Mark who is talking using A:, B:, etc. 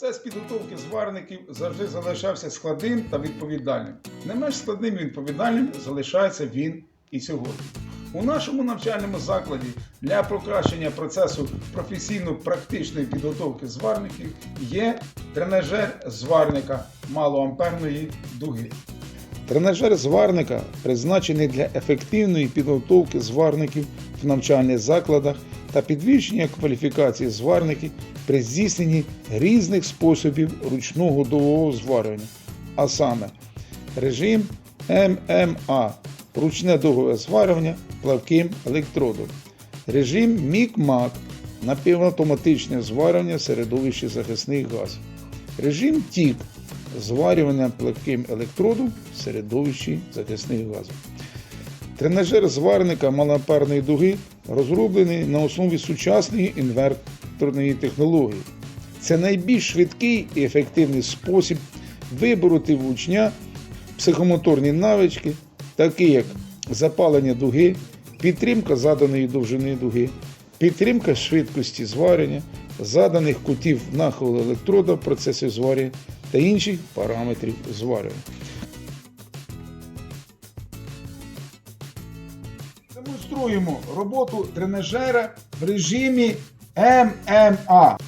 A: Процес підготовки зварників завжди залишався складним та відповідальним. Не менш складним і відповідальним залишається він і сьогодні. У нашому навчальному закладі для покращення процесу професійно-практичної підготовки зварників є тренажер зварника малоамперної дуги. Тренажер зварника призначений для ефективної підготовки зварників в навчальних закладах та підвищення кваліфікації зварників при здійсненні різних способів ручного довгого зварювання, а саме режим ММА ручне довгове зварювання плавким електродом, режим МІК-МАК напівавтоматичне зварювання в середовищі захисних газів, режим ТІК зварювання плавким електродом в середовищі захисних газів. Тренажер зварника малоамперної дуги розроблений на основі сучасної інверторної технології. Це найбільш швидкий і ефективний спосіб вибороти в учня психомоторні навички, такі як запалення дуги, підтримка заданої довжини дуги, підтримка швидкості зварення, заданих кутів нахилу електрода в процесі зварення та інших параметрів зварювання. Демонструємо роботу тренажера в режимі ММА.